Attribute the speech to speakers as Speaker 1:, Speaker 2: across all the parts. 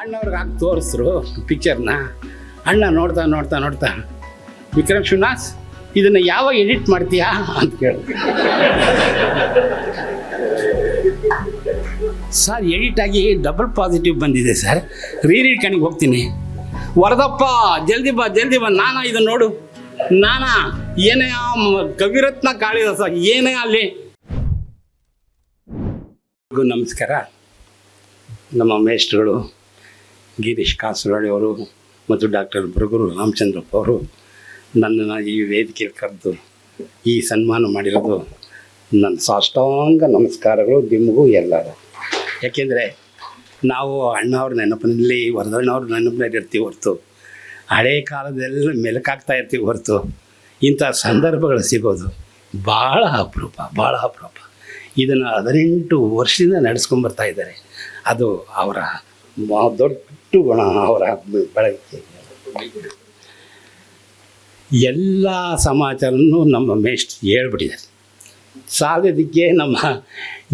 Speaker 1: ಅಣ್ಣವ್ರಿಗೆ ಹಾಕಿ ತೋರಿಸ್ರು ಪಿಕ್ಚರ್ನ ಅಣ್ಣ ನೋಡ್ತಾ ನೋಡ್ತಾ ನೋಡ್ತಾ, ವಿಕ್ರಮ್ ಶಿವನಾಸ್ ಇದನ್ನು ಯಾವಾಗ ಎಡಿಟ್ ಮಾಡ್ತೀಯಾ? ಅಂತ ಕೇಳ ಸರ್ ಎಡಿಟ್ ಆಗಿ ಡಬಲ್ ಪಾಸಿಟಿವ್ ಬಂದಿದೆ ಸರ್. ರೀರೀಡ್ ಕಣಿಗೆ ಹೋಗ್ತೀನಿ. ವರದಪ್ಪ, ಜಲ್ದಿ ಬಾ ಜಲ್ದಿ ಬಾ. ನಾನಾ ಇದನ್ನು ನೋಡು. ನಾನಾ, ಏನೇ ಕವಿರತ್ನ ಕಾಳಿದ ಸರ್ ಏನೇ ಅಲ್ಲಿ ನಮಸ್ಕಾರ. ನಮ್ಮ ಮೇಷ್ಟ್ರುಗಳು ಗಿರೀಶ್ ಅವರು ಮತ್ತು ಡಾಕ್ಟರ್ ಬರಗೂರು ರಾಮಚಂದ್ರಪ್ಪ ಅವರು ನನ್ನನ್ನು ಈ ವೇದಿಕೆ ಕರೆದು ಈ ಸನ್ಮಾನ ಮಾಡಿರೋದು ನನ್ನ ಸಾಷ್ಟಾಂಗ ನಮಸ್ಕಾರಗಳು ನಿಮಗೂ ಎಲ್ಲರೂ. ಯಾಕೆಂದರೆ ನಾವು ಅಣ್ಣವ್ರ ನೆನಪಿನಲ್ಲಿ, ವರದಣ್ಣವ್ರ ನೆನಪಿನಲ್ಲಿ ಇರ್ತೀವಿ ಹೊರತು. ಹಳೆ ಕಾಲದೆಲ್ಲ ಮೆಲುಕಾಗ್ತಾ ಇರ್ತೀವಿ ಹೊರತು. ಇಂಥ ಸಂದರ್ಭಗಳು ಸಿಗೋದು ಭಾಳ ಅಪರೂಪ ಭಾಳ ಅಪರೂಪ. ಇದನ್ನು ಹದಿನೆಂಟು ವರ್ಷದಿಂದ ನಡೆಸ್ಕೊಂಬರ್ತಾ ಇದ್ದಾರೆ. ಅದು ಅವರ ಮ- ದೊಡ್ಡ ಗುಣ ಅವರ ಬೆಳಗ್ಗೆ ಎಲ್ಲ ಸಮಾಚಾರನೂ ನಮ್ಮ ಮೇಷ್ಟ್ರು ಹೇಳ್ಬಿಟ್ಟಿದ್ದಾರೆ ಸಾಲದಕ್ಕೆ ನಮ್ಮ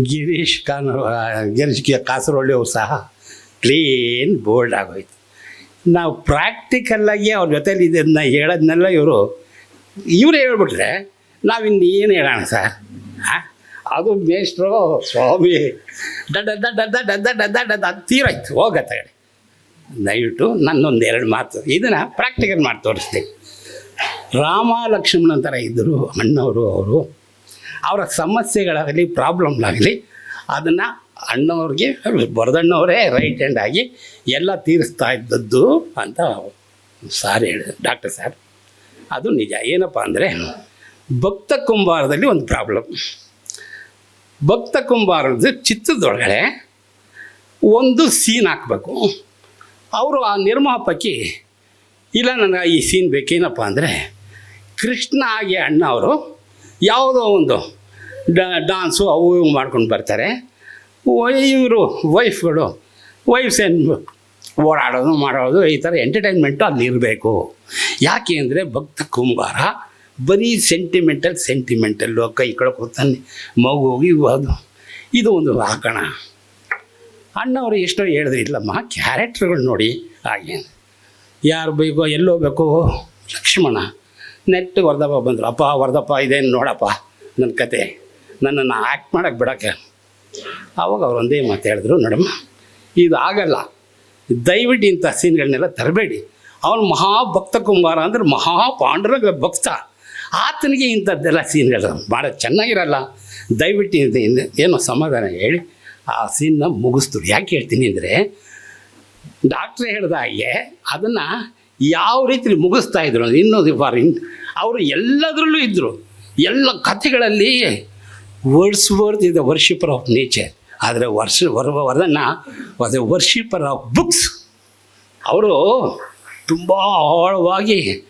Speaker 1: ಗಿರೀಶ್ ಕಾನ ಗಿರೀಶ್ ಕೆ- ಕಾಸರವಳ್ಳಿ ಅವ್ರು ಸಹ ಕ್ಲೀನ್ ಬೋಲ್ಡ್ ಆಗೋಯ್ತು ನಾವು ಪ್ರಾಕ್ಟಿಕಲ್ಲಾಗಿ ಅವ್ರ ಜೊತೇಲಿ ಇದನ್ನ ಹೇಳೋದನ್ನೆಲ್ಲ ಇವರು ಇವರೇ ಹೇಳ್ಬಿಟ್ರೆ ಏನು ಹೇಳೋಣ ಸರ್ ಅದು ಮೇಷ್ಟ್ರು ಸ್ವಾಮಿ ದಡ್ಡ ದಡ್ಡ ದಡ್ಡ ದಡ್ಡ ದಡ್ಡ ದಡ್ಡ ತೀರಾಯ್ತು ಹೋಗತ್ತೆ ದಯವಿಟ್ಟು ನನ್ನೊಂದು ಎರಡು ಮಾತು. ಇದನ್ನು ಪ್ರಾಕ್ಟಿಕಲ್ ಮಾಡಿ ತೋರಿಸ್ತೀನಿ. ರಾಮ ಲಕ್ಷ್ಮಣ ಥರ ಇದ್ದರು ಅಣ್ಣವರು ಅವರು. ಅವರ ಸಮಸ್ಯೆಗಳಾಗಲಿ ಪ್ರಾಬ್ಲಮ್ಗಳಾಗಲಿ ಅದನ್ನು ಅಣ್ಣವ್ರಿಗೆ ಬರದಣ್ಣವರೇ ರೈಟ್ ಹ್ಯಾಂಡ್ ಆಗಿ ಎಲ್ಲ ತೀರಿಸ್ತಾ ಇದ್ದದ್ದು ಅಂತ ಸಾರ್ ಹೇಳಿದ್ರು ಡಾಕ್ಟರ್ ಸಾರ್. ಅದು ನಿಜ. ಏನಪ್ಪ ಅಂದರೆ, ಭಕ್ತ ಕುಂಬಾರದಲ್ಲಿ ಒಂದು ಪ್ರಾಬ್ಲಮ್ ಭಕ್ತ ಕುಂಬಾರದ ಚಿತ್ರದೊಳಗಡೆ ಒಂದು ಸೀನ್ ಹಾಕಬೇಕು. ಅವರು ಆ ನಿರ್ಮಾಪಕಿ ಇಲ್ಲ ನನಗೆ ಈ ಸೀನ್ ಬೇಕೇನಪ್ಪ ಅಂದರೆ, ಕೃಷ್ಣ ಆಗಿ ಅಣ್ಣ ಅವರು ಯಾವುದೋ ಒಂದು ಡಾನ್ಸು ಅವು ಮಾಡ್ಕೊಂಡು ಬರ್ತಾರೆ. ಇವರು ವೈಫ್ಗಳು ವೈಫ್ಸ್ ಏನು ಓಡಾಡೋದು, ಮಾಡೋದು, ಈ ಥರ ಎಂಟರ್ಟೈನ್ಮೆಂಟು ಅಲ್ಲಿ ಇರಬೇಕು. ಯಾಕೆ ಅಂದರೆ ಭಕ್ತ ಕುಂಬಾರ ಬರೀ ಸೆಂಟಿಮೆಂಟಲ್ ಸೆಂಟಿಮೆಂಟಲ್ಲು ಕೈ ಕಳ್ಕೊತಾನೆ ಮಗು ಹೋಗಿ ಅದು, ಇದು ಒಂದು ಹಾಕೋಣ ಅಣ್ಣವರು ಎಷ್ಟೋ ಹೇಳಿದ್ರು, ಇಲ್ಲಮ್ಮ ಕ್ಯಾರೆಕ್ಟ್ರ್ಗಳು ನೋಡಿ ಹಾಗೆ. ಯಾರು ಬೇಕೋ, ಎಲ್ಲೋ ಬೇಕೋ, ಲಕ್ಷ್ಮಣ, ನೆಟ್ಟು ವರ್ದಪ್ಪ ಬಂದರು. ಅಪ್ಪ, ವರದಪ್ಪ, ಇದೇನು ನೋಡಪ್ಪ ನನ್ನ ಕತೆ. ನನ್ನನ್ನು ಆ್ಯಕ್ಟ್ ಮಾಡೋಕ್ಕೆ ಬಿಡೋಕ್ಕೆ. ಆವಾಗ ಅವ್ರು ಒಂದೇ ಮಾತು ಹೇಳಿದ್ರು, ನೋಡಮ್ಮ, ಇದು ಆಗಲ್ಲ. ದಯವಿಟ್ಟು ಇಂಥ ಸೀನ್ಗಳನ್ನೆಲ್ಲ ತರಬೇಡಿ. ಅವನು ಮಹಾಭಕ್ತ ಕುಂಬಾರ ಅಂದ್ರೆ ಮಹಾ ಪಾಂಡುರಂಗ ಭಕ್ತ. ಆತನಿಗೆ ಇಂಥದ್ದೆಲ್ಲ ಸೀನ್ಗಳು ಭಾಳ ಚೆನ್ನಾಗಿರಲ್ಲ. ದಯವಿಟ್ಟು ಏನೋ ಸಮಾಧಾನ ಹೇಳಿ. ಆ ಸೀನ್ನ ಮುಗಿಸ್ತು. ಯಾಕೆ ಹೇಳ್ತೀನಿ ಅಂದರೆ ಡಾಕ್ಟ್ರ್ ಹೇಳಿದ ಹಾಗೆ ಅದನ್ನು ಯಾವ ರೀತಿ ಮುಗಿಸ್ತಾ ಇದ್ರು ಇನ್ನೊಂದು ಫಾರಿನ್ ಅವರು ಎಲ್ಲದರಲ್ಲೂ ಇದ್ದರು ಎಲ್ಲ ಕಥೆಗಳಲ್ಲಿ words word is worshipper of nature ಆದರೆ ವರ್ಷ ವರ ವರದನ್ನ ವರ್ಷಿಪರ್ ಆಫ್ ಬುಕ್ಸ್ ಅವರು ತುಂಬ ಆಳವಾಗಿ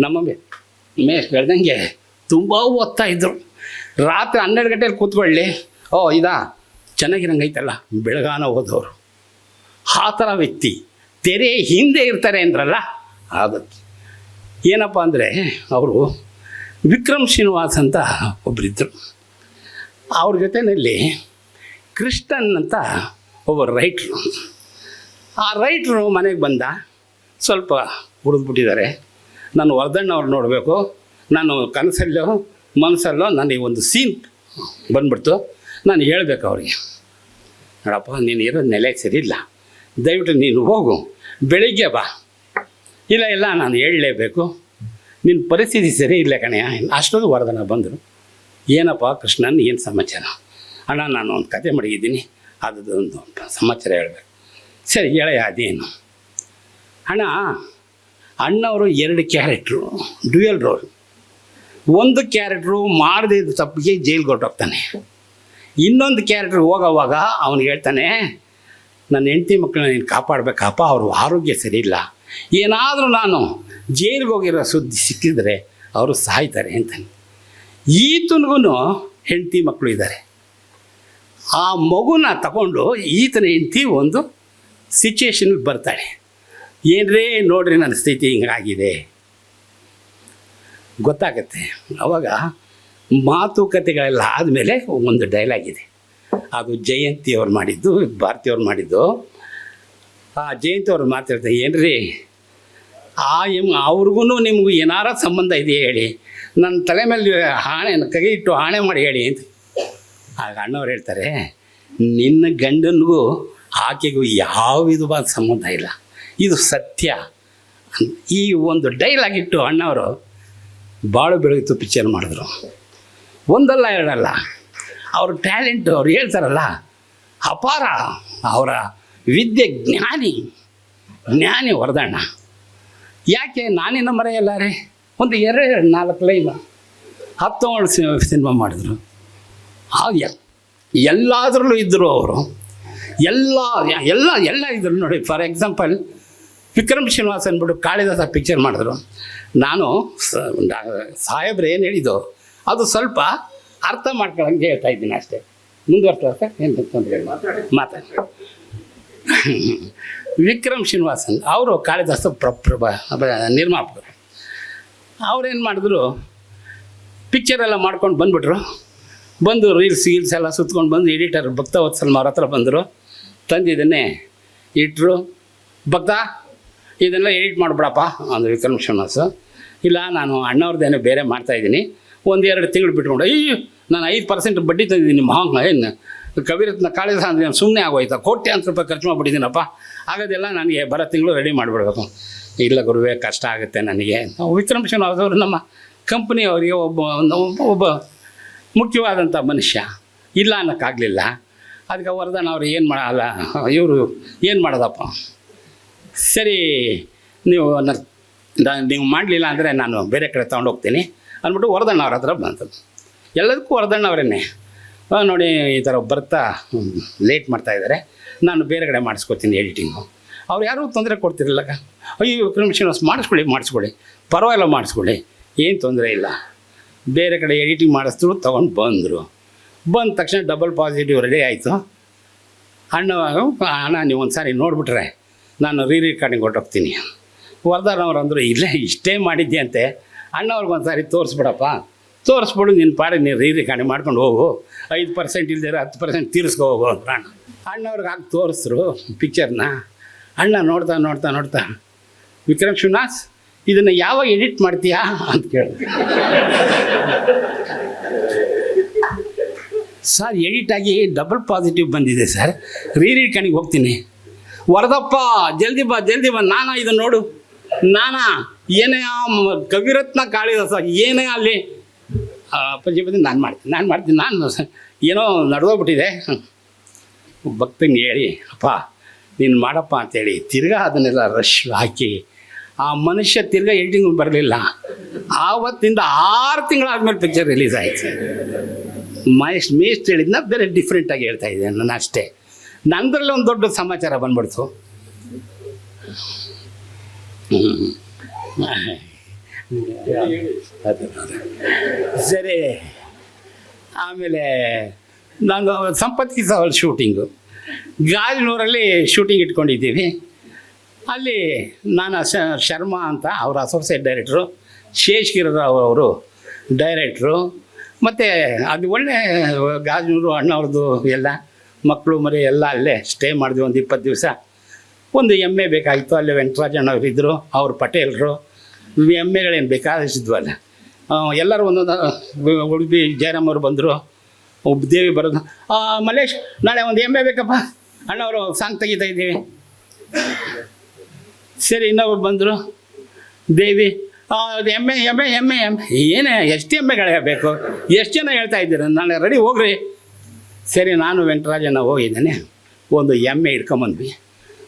Speaker 1: ನಮ್ಮ ಮೇ- ಹೇಳ್ದಂಗೆ ತುಂಬ ಓದ್ತಾ ಇದ್ದರು ರಾತ್ರಿ ಹನ್ನೆರಡು ಗಂಟೆಯಲ್ಲಿ ಕೂತ್ಕೊಳ್ಳಿ. ಓ, ಇದಾ? ಚೆನ್ನಾಗಿರಂಗೈತಲ್ಲ, ಬೆಳಗಾನ ಓದೋರು. ಆ ಥರ ವ್ಯಕ್ತಿ. ತೆರೆ ಹಿಂದೆ ಇರ್ತಾರೆ ಅಂದ್ರಲ್ಲ ಆಗುತ್ತೆ ಏನಪ್ಪ ಅಂದರೆ, ಅವರು ವಿಕ್ರಮ್ ಶ್ರೀನಿವಾಸ್ ಅಂತ ಒಬ್ಬರಿದ್ದರು ಅವ್ರ ಜೊತೆಯಲ್ಲಿ ಕೃಷ್ಣನ್ ಅಂತ ಒಬ್ಬ ರೈಟ್ರು. ಆ ರೈಟ್ರು ಮನೆಗೆ ಬಂದ, ಸ್ವಲ್ಪ ಹುಡಿದ್ಬಿಟ್ಟಿದ್ದಾರೆ ನಾನು ವರ್ಧಣ್ಣವ್ರು ನೋಡಬೇಕು, ನಾನು ಕನಸಲ್ಲೋ ಮನಸ್ಸಲ್ಲೋ ನನಗೆ ಒಂದು ಸೀನ್ ಬಂದ್ಬಿಡ್ತು. ನಾನು ಹೇಳ್ಬೇಕು ಅವ್ರಿಗೆ. ನೋಡಪ್ಪ, ನೀನು ಇರೋ ನೆಲೆ ಸರಿ ಇಲ್ಲ ದಯವಿಟ್ಟು ನೀನು ಹೋಗು. ಬೆಳಿಗ್ಗೆ ಬಾ. ಇಲ್ಲ ಇಲ್ಲ, ನಾನು ಹೇಳಲೇಬೇಕು. ನಿನ್ನ ಪರಿಸ್ಥಿತಿ ಸರಿ ಇಲ್ಲ ಕಣೆಯ ಅಷ್ಟೊಂದು ವರದನ ಬಂದರು. ಏನಪ್ಪ ಕೃಷ್ಣನ್, ಏನು ಸಮಾಚಾರ? ಅಣ್ಣ, ನಾನು ಒಂದು ಕತೆ ಮಡಗಿದ್ದೀನಿ ಅದು ಒಂದು ಸಮಾಚಾರ ಹೇಳಬೇಕು. ಸರಿ, ಹೇಳಯ್ಯ, ಅದೇನು? ಅಣ್ಣ, ಅಣ್ಣವರು ಎರಡು ಕ್ಯಾರೆಟ್ರು, ಡ್ಯುಯಲ್ ರೋಲ್. ಒಂದು ಕ್ಯಾರೆಟ್ರು ಮಾಡದೇ ತಪ್ಪಿಗೆ ಜೈಲ್ಗೆ ಹೊರಟೋಗ್ತಾನೆ. ಇನ್ನೊಂದು ಕ್ಯಾರೆಕ್ಟರ್ ಹೋಗೋವಾಗ ಅವನು ಹೇಳ್ತಾನೆ, ನನ್ನ ಹೆಂಡತಿ ಮಕ್ಕಳನ್ನ ನೀನು ಕಾಪಾಡಬೇಕಪ್ಪ, ಅವ್ರ ಆರೋಗ್ಯ ಸರಿಯಿಲ್ಲ. ಏನಾದರೂ ನಾನು ಜೈಲಿಗೆ ಹೋಗಿರೋ ಸುದ್ದಿ ಸಿಕ್ಕಿದರೆ ಅವರು ಸಾಯ್ತಾರೆ, ಅಂತಾನೆ. ಈತನಿಗೂ ಹೆಂಡತಿ ಮಕ್ಕಳು ಇದ್ದಾರೆ ಆ ಮಗುನ ತಗೊಂಡು ಈತನ ಹೆಂಡತಿ ಒಂದು ಸಿಚುವೇಷನ್ಗೆ ಬರ್ತಾಳೆ. ಏನ್ರೇ ನೋಡ್ರಿ, ನನ್ನ ಸ್ಥಿತಿ ಹಿಂಗಾಗಿದೆ. ಗೊತ್ತಾಗತ್ತೆ. ಅವಾಗ ಮಾತುಕತೆಗಳೆಲ್ಲ ಆದಮೇಲೆ ಒಂದು ಡೈಲಾಗ್ ಇದೆ. ಅದು ಜಯಂತಿ ಅವ್ರು ಮಾಡಿದ್ದು, ಭಾರತಿ ಅವ್ರು ಮಾಡಿದ್ದು. ಆ ಜಯಂತಿ ಅವ್ರು ಮಾತಾಡ್ತಾರೆ ಏನ್ರಿ, ಆ ಎಂ ಅವ್ರಿಗೂ ನಿಮಗೂ ಏನಾರ ಸಂಬಂಧ ಇದೆಯಾ ಹೇಳಿ? ನನ್ನ ತಲೆ ಮೇಲೆ ಹಾಣೆ, ಕೈ ಇಟ್ಟು ಹಾಣೆ ಮಾಡಿ ಹೇಳಿ ಅಂತ. ಆಗ ಅಣ್ಣವ್ರು ಹೇಳ್ತಾರೆ, ನಿನ್ನ ಗಂಡನಿಗೂ ಆಕೆಗೂ ಯಾವ ವಿಧವಾದ ಸಂಬಂಧ ಇಲ್ಲ. ಇದು ಸತ್ಯ. ಈ ಒಂದು ಡೈಲಾಗ್ ಇಟ್ಟು ಅಣ್ಣವರು ಭಾಳ ಬೆಳಗಿತು ಪಿಕ್ಚರ್ ಮಾಡಿದ್ರು. ಒಂದಲ್ಲ ಎರಡಲ್ಲ. ಅವ್ರ ಟ್ಯಾಲೆಂಟ್ ಅವ್ರು ಹೇಳ್ತಾರಲ್ಲ, ಅಪಾರ ಅವರ ವಿದ್ಯೆ ಜ್ಞಾನಿ ಜ್ಞಾನಿ ವರದಣ್ಣ ಯಾಕೆ ನಾನಿನ್ನ ಮರೆಯಲ್ಲ ರೀ? ಒಂದು ಎರಡು ನಾಲ್ಕು ಲೈನ್ ಹತ್ತೊಂಬತ್ತು ಸಿನಿಮಾ ಮಾಡಿದ್ರು. ಹಾಗೆ ಎಲ್ಲಾದ್ರಲ್ಲೂ ಇದ್ದರು ಅವರು. ಎಲ್ಲ ಎಲ್ಲ ಎಲ್ಲ ಇದ್ದರು ನೋಡಿ. ಫಾರ್ ಎಕ್ಸಾಂಪಲ್ ವಿಕ್ರಮ್ ಶ್ರೀನಿವಾಸ್ ಅಂದ್ಬಿಟ್ಟು ಕಾಳಿದಾಸ ಪಿಕ್ಚರ್ ಮಾಡಿದ್ರು. ನಾನು ಸಾಹೇಬ್ರು ಏನು ಹೇಳಿದ್ದು? ಅದು ಸ್ವಲ್ಪ ಅರ್ಥ ಮಾಡ್ಕೊಳಂಗೆ ಹೇಳ್ತಾ ಇದ್ದೀನಿ ಅಷ್ಟೇ. ಮುಂದುವರ್ತಾ ಸರ್ ಏನು ತೊಂದರೆ ಮಾತಾಡಿ. ವಿಕ್ರಮ್ ಶ್ರೀನಿವಾಸನ್, ಅವರು ಕಾಳಿದಾಸ ಪ್ರಪ್ರಭ ನಿರ್ಮಾಪಕರು. ಅವ್ರೇನು ಮಾಡಿದ್ರು ಪಿಕ್ಚರ್ ಎಲ್ಲ ಮಾಡ್ಕೊಂಡು ಬಂದುಬಿಟ್ರು. ಬಂದು ರೀಲ್ಸ್ ಗೀಲ್ಸ್ ಎಲ್ಲ ಸುತ್ಕೊಂಡು ಬಂದು ಎಡಿಟರ್ ಭಕ್ತವತ್ಸಲ್ ಅವ್ರ ಹತ್ರ ಬಂದರು. ತಂದಿದ್ದನ್ನೇ ಇಟ್ಟರು ಭಕ್ತ, ಇದನ್ನೆಲ್ಲ ಎಡಿಟ್ ಮಾಡಿಬಿಡಪ್ಪ ಅಂದು ವಿಕ್ರಮ್ ಶ್ರೀನಿವಾಸ. ಇಲ್ಲ, ನಾನು ಅಣ್ಣವ್ರದ್ದೇನೋ ಬೇರೆ ಮಾಡ್ತಾಯಿದ್ದೀನಿ ಒಂದು ಎರಡು ತಿಂಗಳು ಬಿಟ್ಕೊಂಡು ಅಯ್ಯೋ ನಾನು ಐದು ಪರ್ಸೆಂಟ್ ಬಡ್ಡಿ ತಂದಿದ್ದೀನಿ ಹಾಂಗ್, ಏನು? ಕವಿರತ್ನ ಕಾಳಿದಾಸ ಸುಮ್ಮನೆ ಆಗೋಯ್ತಾ. ಕೋಟ್ಯಾಂತರ ರೂಪಾಯಿ ಖರ್ಚು ಮಾಡಿಬಿಟ್ಟಿದ್ದೀನಪ್ಪ. ಆಗೋದೆಲ್ಲ ನನಗೆ ಬರೋ ತಿಂಗಳು ರೆಡಿ ಮಾಡಿಬಿಡ್ಬೇಕು. ಇಲ್ಲ ಗುರುವೇ, ಕಷ್ಟ ಆಗುತ್ತೆ ನನಗೆ. ನಾವು ವಿಕ್ರಮ್ ಶ್ರೀನಿವಾಸ್ ಅವರು ನಮ್ಮ ಕಂಪ್ನಿಯವರಿಗೆ ಒಬ್ಬ ಒಬ್ಬ ಮುಖ್ಯವಾದಂಥ ಮನುಷ್ಯ. ಇಲ್ಲ ಅನ್ನೋಕ್ಕಾಗಲಿಲ್ಲ. ಅದಕ್ಕೆ ವರದಾನ ಅವ್ರು ಏನು ಮಾಡಲ್ಲ ಇವರು ಏನು ಮಾಡೋದಪ್ಪ? ಸರಿ, ನೀವು ನೀವು ಮಾಡಲಿಲ್ಲ ಅಂದರೆ ನಾನು ಬೇರೆ ಕಡೆ ತೊಗೊಂಡು ಹೋಗ್ತೀನಿ ಅಂದ್ಬಿಟ್ಟು ವರದಣ್ಣ ಅವ್ರ ಹತ್ರ ಬಂತು. ಎಲ್ಲದಕ್ಕೂ ವರದಣ್ಣ ಅವರೇನೆ. ನೋಡಿ ಈ ಥರ ಬರ್ತಾ ಲೇಟ್ ಮಾಡ್ತಾಯಿದ್ದಾರೆ ನಾನು ಬೇರೆ ಕಡೆ ಮಾಡಿಸ್ಕೊತೀನಿ ಎಡಿಟಿಂಗು ಅವ್ರು ಯಾರೂ ತೊಂದರೆ ಕೊಡ್ತಿರಲ್ಲ ಅಯ್ಯೋ ಕ್ರಿಮಿಷನ್ ಶ್ರೀನಿವಾಸ್ ಮಾಡಿಸ್ಕೊಳ್ಳಿ ಮಾಡಿಸ್ಕೊಳ್ಳಿ. ಪರವಾಗಿಲ್ಲ, ಮಾಡಿಸ್ಕೊಳ್ಳಿ. ಏನು ತೊಂದರೆ ಇಲ್ಲ. ಬೇರೆ ಕಡೆ ಎಡಿಟಿಂಗ್ ಮಾಡಿಸಿದ್ರು, ತೊಗೊಂಡು ಬಂದರು. ಬಂದ ತಕ್ಷಣ ಡಬಲ್ ಪಾಸಿಟಿವ್ ರೆಡಿ ಆಯಿತು. ಅಣ್ಣ ಅಣ್ಣ, ನೀವು ಒಂದು ಸಾರಿ ನೋಡಿಬಿಟ್ರೆ ನಾನು ರೀ ರೆಕಾರ್ಡಿಂಗ್ ಹೊರಟೋಗ್ತೀನಿ ಅವ್ರು ಅಂದರು, ಇಲ್ಲೇ ಇಷ್ಟೇ ಮಾಡಿದ್ದೆ ಅಂತೆ ಅಣ್ಣ ಅವ್ರಿಗೆ ಒಂದು ಸಾರಿ ತೋರಿಸ್ಬಿಡಪ್ಪ. ತೋರಿಸ್ಬಿಡು ನಿನ್ನ ಪಾಡಿಗೆ ನೀನು ರೀ ಕಣಿ ಮಾಡ್ಕೊಂಡು ಹೋಗು. ಐದು ಪರ್ಸೆಂಟ್ ಇಲ್ದಿರ ಹತ್ತು ಪರ್ಸೆಂಟ್ ತೀರಿಸ್ಕೊ ಹೋಗು ಅಂತ ಅಣ್ಣ. ಅಣ್ಣವ್ರಿಗೆ ಹಾಕಿ ತೋರಿಸ್ರು ಪಿಕ್ಚರ್ನ ಅಣ್ಣ ನೋಡ್ತಾ ನೋಡ್ತಾ ನೋಡ್ತಾ, ವಿಕ್ರಮ್ ಶ್ರೀನಿವಾಸ್, ಇದನ್ನು ಯಾವಾಗ ಎಡಿಟ್ ಮಾಡ್ತೀಯಾ? ಅಂತ ಕೇಳಿದೆ. ಸರ್ ಎಡಿಟ್ ಆಗಿ ಡಬಲ್ ಪಾಸಿಟಿವ್ ಬಂದಿದೆ ಸರ್. ರೀ ಕಣಿಗೆ ಹೋಗ್ತೀನಿ. ವರದಪ್ಪ, ಜಲ್ದಿ ಬಾ ಜಲ್ದಿ ಬಾ. ನಾನಾ ಇದನ್ನು ನೋಡು. ನಾನಾ. ಏನೇ ಆ ಕವಿರತ್ನ ಕಾಳಿದಾಸ ಏನೇ ಅಲ್ಲಿ ಅಪ್ಪಾಜಿ ಬಂದು ನಾನು ಮಾಡ್ತೀನಿ ನಾನು ಮಾಡ್ತೀನಿ, ನಾನು ಏನೋ ನಡೆದೋಗ್ಬಿಟ್ಟಿದೆ. ಭಕ್ತಂಗೆ ಹೇಳಿ, ಅಪ್ಪ, ನೀನು ಮಾಡಪ್ಪ ಅಂತೇಳಿ ತಿರ್ಗಾ ಅದನ್ನೆಲ್ಲ ರಶ್ ಹಾಕಿ, ಆ ಮನುಷ್ಯ ತಿರ್ಗಾ ಎಡಿಟಿಂಗ್ ಬರಲಿಲ್ಲ. ಆವತ್ತಿಂದ ಆರು ತಿಂಗಳಾದ್ಮೇಲೆ ಪಿಕ್ಚರ್ ರಿಲೀಸ್ ಆಯಿತು. ಮಹೇಶ್ ಮೇಸ್ಟ್ ಹೇಳಿದ್ನ ಬೇರೆ ಡಿಫ್ರೆಂಟಾಗಿ ಹೇಳ್ತಾ ಇದ್ದೆ ನಾನು ಅಷ್ಟೇ. ನಂದ್ರಲ್ಲಿ ಒಂದು ದೊಡ್ಡ ಸಮಾಚಾರ ಬಂದ್ಬಿಡ್ತು. ಅದು. ಸರಿ. ಆಮೇಲೆ ನಾನು ಸಂಪತ್ತಿ ಸವಾಲ್ ಶೂಟಿಂಗು ಗಾಜನೂರಲ್ಲಿ ಶೂಟಿಂಗ್ ಇಟ್ಕೊಂಡಿದ್ದೀವಿ ಅಲ್ಲಿ ನಾನು ಶರ್ಮಾ ಅಂತ ಅವರ ಅಸೋಸಿಯೇಟ್ ಡೈರೆಕ್ಟ್ರು ಶೇಷ್ಗಿರರಾವ್ ಅವರು ಡೈರೆಕ್ಟ್ರು ಮತ್ತು ಅದು ಒಳ್ಳೆ, ಗಾಜನೂರು ಅಣ್ಣವ್ರದ್ದು ಎಲ್ಲ ಮಕ್ಕಳು ಮರಿ ಎಲ್ಲ ಅಲ್ಲೇ ಸ್ಟೇ ಮಾಡಿದ್ವಿ ಒಂದು ಇಪ್ಪತ್ತು ದಿವಸ. ಒಂದು ಎಮ್ಮೆ ಬೇಕಾಗಿತ್ತು, ಅಲ್ಲಿ ವೆಂಕಟರಾಜಣ್ಣವ್ರು ಇದ್ದರು ಅವ್ರು ಪಟೇಲರು. ಎಮ್ಮೆಗಳೇನು ಆ, ಎಲ್ಲರೂ ಒಂದೊಂದು ಉಡುಪಿ ಜಯರಾಮ್ ಅವರು ಬಂದರು ಒಬ್ಬ ದೇವಿ ಬರೋದು. ಆ, ಮಲ್ಲೇಶ್ ನಾಳೆ ಒಂದು ಎಮ್ಮೆ ಬೇಕಪ್ಪ. ಅಣ್ಣವರು ಸಾಂಗ್ ತೆಗಿತಾ ಇದ್ದೀವಿ. ಸರಿ ಇನ್ನೊಬ್ರು ಬಂದರು. ದೇವಿ ಅದು ಎಮ್ಮೆ ಎಮ್ಮೆ ಎಮ್ಮೆ ಎಮ್ಮೆ. ಏನೇ ಎಷ್ಟು ಎಮ್ಮೆಗಳೇ ಬೇಕು? ಎಷ್ಟು ಜನ ಹೇಳ್ತಾ ಇದ್ದೀರ? ನಾಳೆ ರೆಡಿ ಹೋಗ್ರಿ. ಸರಿ ನಾನು ವೆಂಕಟರಾಜನ ಹೋಗಿದ್ದೇನೆ. ಒಂದು ಎಮ್ಮೆ ಇಟ್ಕೊಂಬಂದ್ವಿ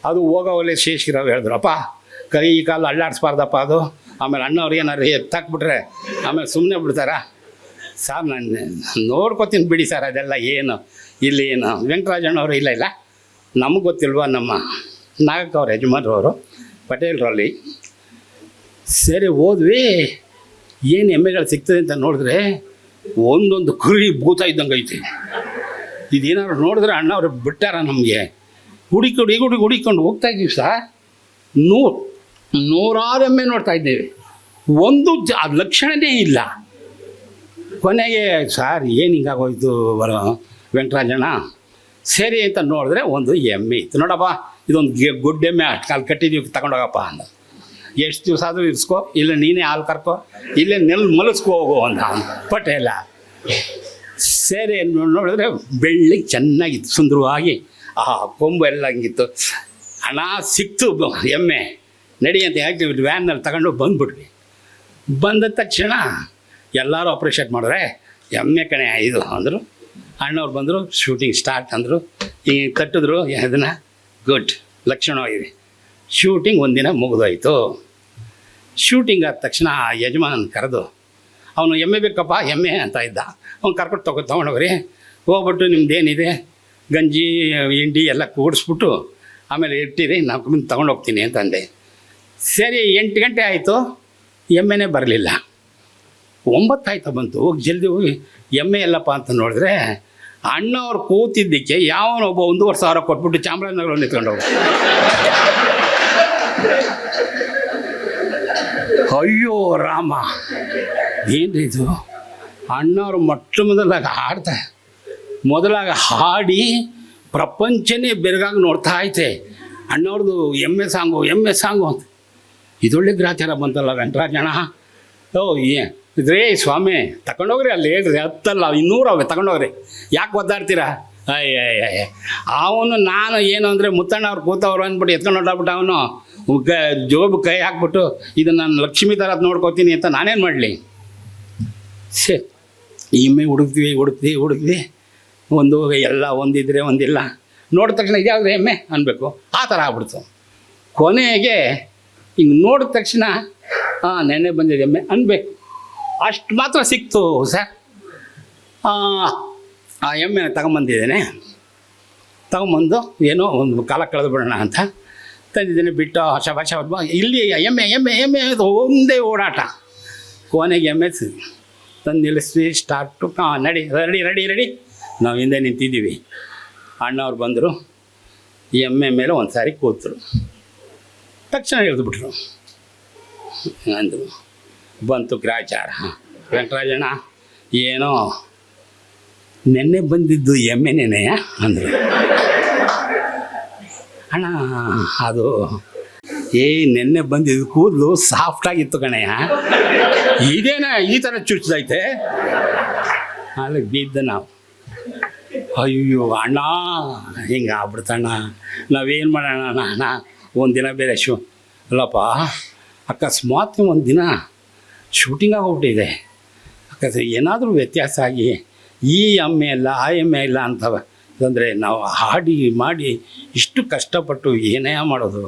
Speaker 1: ಅದು ಹೋಗೋವಲ್ಲೇ ಶೇಷಗಿರಾವ್ ಹೇಳಿದ್ರು ಅಪ್ಪ ಕೈ ಕಾಲು ಅಳ್ಳಾಡಿಸ್ಬಾರ್ದಪ್ಪ ಅದು. ಆಮೇಲೆ ಅಣ್ಣವ್ರಿಗೆ ಏನಾರು ಎತ್ತಾಕ್ಬಿಟ್ರೆ ಆಮೇಲೆ ಸುಮ್ಮನೆ ಬಿಡ್ತಾರಾ? ಸರ್ ನಾನು ನೋಡ್ಕೊತೀನಿ ಬಿಡಿ ಸರ್, ಅದೆಲ್ಲ ಏನು, ಇಲ್ಲಿ ಏನು? ವೆಂಕಟರಾಜಣ್ಣವರು ಇಲ್ಲ ಇಲ್ಲ? ನಮಗೆ ಗೊತ್ತಿಲ್ವಾ ನಮ್ಮ ನಾಗಕ್ಕ ಅವ್ರ ಯಜಮಾನ್ರವರು, ಪಟೇಲ್ರಲ್ಲಿ? ಸರಿ, ಹೋದ್ವಿ. ಏನು ಎಮ್ಮೆಗಳು ಸಿಗ್ತದೆ ಅಂತ ನೋಡಿದ್ರೆ ಒಂದೊಂದು ಕುರಿ ಭೂತ ಇದ್ದಂಗೆ ಐತೆ. ಇದೇನಾದ್ರು ನೋಡಿದ್ರೆ ಅಣ್ಣವ್ರು ಬಿಟ್ಟಾರ ನಮಗೆ? ಹುಡುಕಿ ಹುಡುಗಿ ಹುಡುಕಿ ಹುಡುಕೊಂಡು ಹೋಗ್ತಾ ಇದ್ದೀವಿ ಸರ್. ನೂರು ನೂರಾರು ಎಮ್ಮೆ ನೋಡ್ತಾ ಇದ್ದೇವೆ. ಒಂದು ಜ ಲಕ್ಷಣನೇ ಇಲ್ಲ. ಕೊನೆಗೆ, ಸರ್, ಏನು ಹಿಂಗಾಗೋಯ್ತು ಬರ ವೆಂಕಟರಾಜಣ್ಣ? ಸರಿ ಅಂತ ನೋಡಿದ್ರೆ ಒಂದು ಎಮ್ಮೆ ಇತ್ತು. ನೋಡಪ್ಪ, ಇದೊಂದು ಗೆ ಗುಡ್ಡೆಮ್ಮೆ ಅಷ್ಟು ಕಾಲು ಕಟ್ಟಿದ್ದೀವಿ ತಗೊಂಡೋಗಪ್ಪ ಅಂದ. ಎಷ್ಟು ದಿವಸ ಆದರೂ ಇರಿಸ್ಕೋ, ಇಲ್ಲ ನೀನೇ ಹಾಲು ಕರ್ಕೋ, ಇಲ್ಲೇ ನೆಲ್ ಮಲಸ್ಕೋ ಹೋಗೋ ಅಂತ ಪಟೇಲ ಸರಿ ನೋಡಿದ್ರೆ ಬೆಳ್ಳಿಗೆ ಚೆನ್ನಾಗಿತ್ತು, ಸುಂದರವಾಗಿ. ಆ ಕೊಂಬು ಎಲ್ಲ ಹಂಗಿತ್ತು. ಹಣ ಸಿಕ್ತು ಎಮ್ಮೆ ನಡಿ ಅಂತ ಹೇಳ್ತೀವಿ ವ್ಯಾನ್ನಲ್ಲಿ ತಗೊಂಡು ಬಂದ್ಬಿಟ್ವಿ. ಬಂದ ತಕ್ಷಣ ಎಲ್ಲರೂ ಆಪ್ರೇಷನ್ ಮಾಡಿದ್ರೆ, ಎಮ್ಮೆ ಕಣೆ, ಇದು, ಅಂದರು. ಅಣ್ಣವ್ರು ಬಂದರು ಶೂಟಿಂಗ್ ಸ್ಟಾರ್ಟ್ ಅಂದರು. ಈಗ ಕಟ್ಟಿದ್ರು ಅದನ್ನು ಗುಡ್ ಲಕ್ಷಣವಾಗಿದೆ ಶೂಟಿಂಗ್ ಒಂದಿನ ಮುಗಿದೋಯ್ತು. ಶೂಟಿಂಗ್ ಆದ ತಕ್ಷಣ ಆ ಯಜಮಾನನ ಕರೆದು, ಅವನು ಎಮ್ಮೆ ಬೇಕಪ್ಪ, ಎಮ್ಮೆ, ಅಂತ ಇದ್ದ. ಅವ್ನು ಕರ್ಕೊಂಡು ತಗೋ, ತೊಗೊಂಡೋಗ್ರಿ. ಹೋಗ್ಬಿಟ್ಟು ನಿಮ್ದೇನಿದೆ, ಗಂಜಿ, ಹಿಂಡಿ ಎಲ್ಲ ಕೂಡಿಸ್ಬಿಟ್ಟು ಆಮೇಲೆ ಇಟ್ಟಿರಿ ಹೋಗ್ತೀನಿ ತೊಗೊಂಡೋಗ್ತೀನಿ ಅಂತಂದೆ ಸರಿ, ಎಂಟು ಗಂಟೆ ಆಯಿತು. ಎಮ್ಮೆನೇ ಬರಲಿಲ್ಲ. ಒಂಬತ್ತಾಯ್ತು ಬಂತು. ಹೋಗಿ ಜಲ್ದಿ ಹೋಗಿ ಎಮ್ಮೆ ಎಲ್ಲಪ್ಪ ಅಂತ ನೋಡಿದ್ರೆ ಅಣ್ಣವ್ರು ಕೂತಿದ್ದಕ್ಕೆ ಯಾವನೊಬ್ಬ ಒಂದೂವರೆ ಸಾವಿರ ಕೊಟ್ಬಿಟ್ಟು ಚಾಮರಾಜನಗರ ನಿಂತ್ಕೊಂಡು ಅಯ್ಯೋ, ರಾಮ. ಏನ್ರಿ ಇದು? ಅಣ್ಣವ್ರು ಮೊಟ್ಟ ಮೊದಲಾಗ ಹಾಡ್ತಾ, ಮೊದಲಾಗ ಹಾಡಿ ಪ್ರಪಂಚನೇ ಬೆರಗಾಗಿ ನೋಡ್ತಾ ಐತೆ. ಅಣ್ಣವ್ರದ್ದು ಎಮ್ಮೆ ಸಾಂಗು ಎಮ್ಮೆ ಸಾಂಗು ಅಂತ. ಇದೊಳ್ಳೆ ಗ್ರಾಚಾರ ಬಂತಲ್ಲ ವೆಂಕಟರಾಜಣ್ಣ? ಓ, ಏ, ಇದ್ರೇ ಸ್ವಾಮಿ ತಗೊಂಡೋಗ್ರಿ ಅಲ್ಲಿ, ಹೇಳ್ರಿ, ಹತ್ತಲ್ಲ, ಇನ್ನೂರು ಅವೆ ತಗೊಂಡೋಗ್ರಿ ಯಾಕೆ ಒದ್ದಾಡ್ತೀರಾ? ಅಯ್ಯ ಅಯ್ಯ ಅವನು, ನಾನು ಏನು ಅಂದರೆ ಮುತ್ತಣ್ಣ ಅವ್ರು ಕೂತವ್ರು ಅಂದ್ಬಿಟ್ಟು ಎತ್ಕೊಂಡು ಹೊಟ್ಟಾಗ್ಬಿಟ್ಟು ಅವನು. ಕ ಜೋಬು ಕೈ ಹಾಕ್ಬಿಟ್ಟು, ಇದು ನಾನು ಲಕ್ಷ್ಮೀ ಥರ ನೋಡ್ಕೋತೀನಿ ಅಂತ ನಾನೇನು ಮಾಡಲಿ? ಸರಿ ಇಮ್ಮೆ ಹುಡುಕ್ತೀವಿ ಹುಡುಕ್ತೀವಿ ಹುಡುಕ್ತೀವಿ. ಒಂದು ಎಲ್ಲ ಒಂದಿದ್ರೆ ಒಂದಿಲ್ಲ. ನೋಡಿದ ತಕ್ಷಣ ಇದ್ಯಾವುದೇ ಎಮ್ಮೆ? ಅನ್ಬೇಕು. ಆ ಥರ ಆಗ್ಬಿಡ್ತು. ಕೊನೆಗೆ ಹಿಂಗೆ ನೋಡಿದ ತಕ್ಷಣ ಹಾಂ ನೆನ್ನೆ ಬಂದಿದೆ ಎಮ್ಮೆ, ಅನ್ಬೇಕು. ಅಷ್ಟು ಮಾತ್ರ ಸಿಕ್ತು ಸರ್ ಆ ಎಮ್ಮೆ ತಗೊಂಬಂದಿದ್ದೇನೆ. ತಗೊಂಬಂದು ಏನೋ ಒಂದು ಕಾಲ ಕಳೆದು ಬಿಡೋಣ ಅಂತ ತಂದಿದ್ದೇನೆ, ಬಿಟ್ಟು ಶಬ ಭಾಷೆ ಇಲ್ಲಿ ಎಮ್ಮೆ ಎಮ್ಮೆ ಎಮ್ಮೆ ಒಂದೇ ಓಡಾಟ. ಕೊನೆಗೆ ಎಮ್ಮೆ ತಂದು ನಿಲ್ಲಿಸಿ ಸ್ಟಾರ್ಟು ಹಾಂ ನಡಿ ರೆಡಿ ರೆಡಿ ರೆಡಿ ನಾವು ಹಿಂದೆ ನಿಂತಿದ್ದೀವಿ. ಅಣ್ಣವ್ರು ಬಂದರು, ಎಮ್ಮೆ ಮೇಲೆ ಒಂದು ಸಾರಿ ಕೂತರು. ತಕ್ಷಣ ಬಿಟ್ರು ಅಂದರು. ಬಂತು ಗ್ರಾಚಾರ. ವೆಂಕಟರಾಜಣ್ಣ, ಏನೋ ನೆನ್ನೆ ಬಂದಿದ್ದು ಎಮ್ಮೆ ನೆನೆಯ? ಅಂದರು. ಅಣ್ಣ, ಅದು ಏ, ನೆನ್ನೆ ಬಂದಿದ್ದು ಕೂದಲು ಸಾಫ್ಟಾಗಿತ್ತು ಕಣಯ್ಯ ಇದೇನ ಈ ಥರ ಚುಚ್ಚದೈತೆ ಅಲ್ಲಿ ಬಿದ್ದ ನಾವು. ಅಯ್ಯೋ ಅಣ್ಣ ಹಿಂಗೆ ಆಗ್ಬಿಡ್ತಣ್ಣ ನಾವೇನು ಮಾಡೋಣ ಅಣ್ಣ ಅಣ್ಣ? ಒಂದಿನ ಬೇರೆ ಶೂ. ಅಲ್ಲಪ್ಪ, ಅಕಸ್ಮಾತ್ ಒಂದು ದಿನ ಶೂಟಿಂಗ್ ಆಗೋಗ್ಬಿಟ್ಟಿದೆ ಅಕಸ್ ಏನಾದರೂ ವ್ಯತ್ಯಾಸ ಆಗಿ ಈ ಎಮ್ಮೆ ಇಲ್ಲ, ಆ ಎಮ್ಮೆ ಇಲ್ಲ ಅಂತವ. ಅಂದರೆ ನಾವು ಹಾಡಿ ಮಾಡಿ ಇಷ್ಟು ಕಷ್ಟಪಟ್ಟು ಏನೇ ಮಾಡೋದು.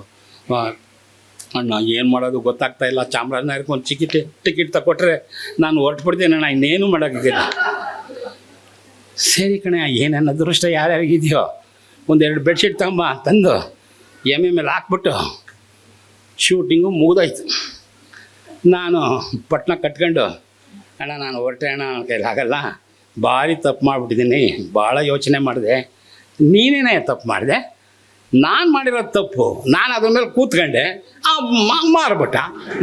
Speaker 1: ಅಣ್ಣ, ಏನು ಮಾಡೋದು ಗೊತ್ತಾಗ್ತಾ ಇಲ್ಲ. ಚಾಮರಾಜನಗರಕ್ಕೆ ಒಂದು ಟಿಕೆಟ್ ಟಿಕೆಟ್ ತಗೊಟ್ರೆ ನಾನು ಹೊರಟ್ಬಿಡ್ತೇನೆ ಅಣ್ಣ, ಇನ್ನೇನು ಮಾಡೋಕ್ಕಿಲ್ಲ. ಸರಿ ಕಣೆ, ಏನೇನು ಅದೃಷ್ಟ ಯಾರ್ಯಾರಿಗಿದೆಯೋ, ಒಂದೆರಡು ಬೆಡ್ಶೀಟ್ ತಗೊಂಬ ತಂದು ಎಂ ಮೇಲೆ ಹಾಕ್ಬಿಟ್ಟು ಶೂಟಿಂಗು ಮುಗ್ದೋಯ್ತು. ನಾನು ಪಟ್ನ ಕಟ್ಕೊಂಡು, ಅಣ್ಣ, ನಾನು ಹೊರಟೆ, ಅಣ್ಣ, ನನ್ನ ಕೈಲಿ ಆಗಲ್ಲ. ಭಾರಿ ತಪ್ಪು ಮಾಡಿಬಿಟ್ಟಿದ್ದೀನಿ, ಭಾಳ ಯೋಚನೆ ಮಾಡಿದೆ. ನೀನೇನೇ ತಪ್ಪು ಮಾಡಿದೆ? ನಾನು ಮಾಡಿರೋ ತಪ್ಪು, ನಾನು ಅದ್ರ ಮೇಲೆ ಕೂತ್ಕೊಂಡೆ, ಆ ಮಾರ್ಬಿಟ್ಟ.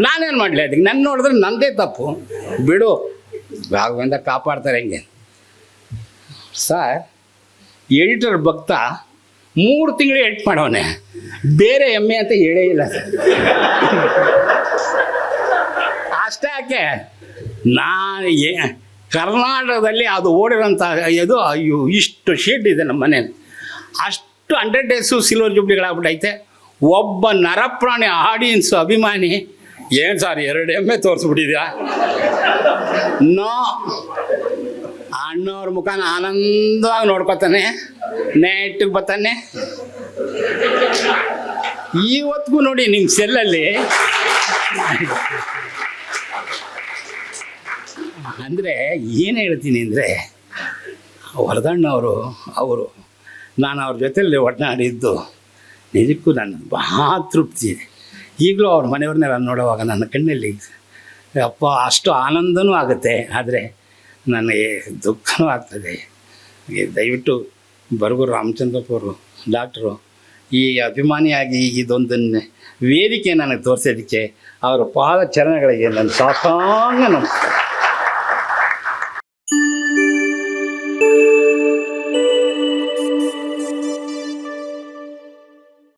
Speaker 1: ನಾನೇನು ಮಾಡಲಿ ಅದಕ್ಕೆ? ನನ್ನ ನೋಡಿದ್ರೆ ನನ್ನದೇ ತಪ್ಪು. ಬಿಡು, ರಾಘವೇಂದ್ರ ಕಾಪಾಡ್ತಾರೆ ಹೆಂಗೆ? ಸರ್, ಎಡಿಟರ್ ಭಕ್ತ ಮೂರು ತಿಂಗಳು ಎಟ್ ಮಾಡವನೆ ಬೇರೆ ಎಮ್ಮೆ ಅಂತ ಹೇಳೇ ಇಲ್ಲ ಅಷ್ಟಾಕೆ ನಾನು ಏ ಕರ್ನಾಟಕದಲ್ಲಿ ಅದು ಓಡಿರೋಂಥ ಇದು, ಅಯ್ಯೋ, ಇಷ್ಟು ಶೀಟ್ ಇದೆ ನಮ್ಮ ಮನೆಯಲ್ಲಿ ಅಷ್ಟು ಹಂಡ್ರೆಡ್ ಡೇಸು ಸಿಲ್ವರ್ ಜುಬ್ಲಿಗಳಾಗ್ಬಿಟ್ಟೈತೆ ಒಬ್ಬ ನರಪ್ರಾಣಿ ಆಡಿಯನ್ಸ್ ಅಭಿಮಾನಿ, ಏನು ಸರ್, ಎರಡು ಎಮ್ಮೆ ತೋರಿಸ್ಬಿಟ್ಟಿದ್ಯಾ? ನೋ, ಅಣ್ಣವ್ರ ಮುಖನ ಆನಂದವಾಗಿ ನೋಡ್ಕೊತಾನೆ. ನೆಟ್ಟಿಗೆ ಬರ್ತಾನೆ ಇವತ್ತಿಗೂ ನೋಡಿ ನಿಮ್ಮ ಸೆಲ್ಲಲ್ಲಿ. ಅಂದರೆ ಏನು ಹೇಳ್ತೀನಿ ಅಂದರೆ, ವರದಣ್ಣವರು, ಅವರು, ನಾನು ಅವ್ರ ಜೊತೆಯಲ್ಲಿ ಒಡನಾಡಿದ್ದು, ನಿಜಕ್ಕೂ ನನ್ನ ಬಹಳ ತೃಪ್ತಿ. ಇದೆ ಈಗಲೂ ಅವ್ರ ಮನೆಯವ್ರನ್ನೆಲ್ಲ ನೋಡುವಾಗ ನನ್ನ ಕಣ್ಣಲ್ಲಿ, ಅಪ್ಪ, ಅಷ್ಟು ಆನಂದನೂ ಆಗುತ್ತೆ, ಆದರೆ ನನಗೆ ದುಃಖನೂ ಆಗ್ತದೆ. ದಯವಿಟ್ಟು ಬರಗೂರು ರಾಮಚಂದ್ರಪ್ಪವರು ಡಾಕ್ಟ್ರು ಈ ಅಭಿಮಾನಿಯಾಗಿ ಇದೊಂದನ್ನು ವೇದಿಕೆ ನನಗೆ ತೋರಿಸೋದಕ್ಕೆ ಅವರ ಪಾದ ಚರಣಗಳಿಗೆ ನನ್ನ ಸಾಕಾಂಗ ನಮಸ್ಕಾರ.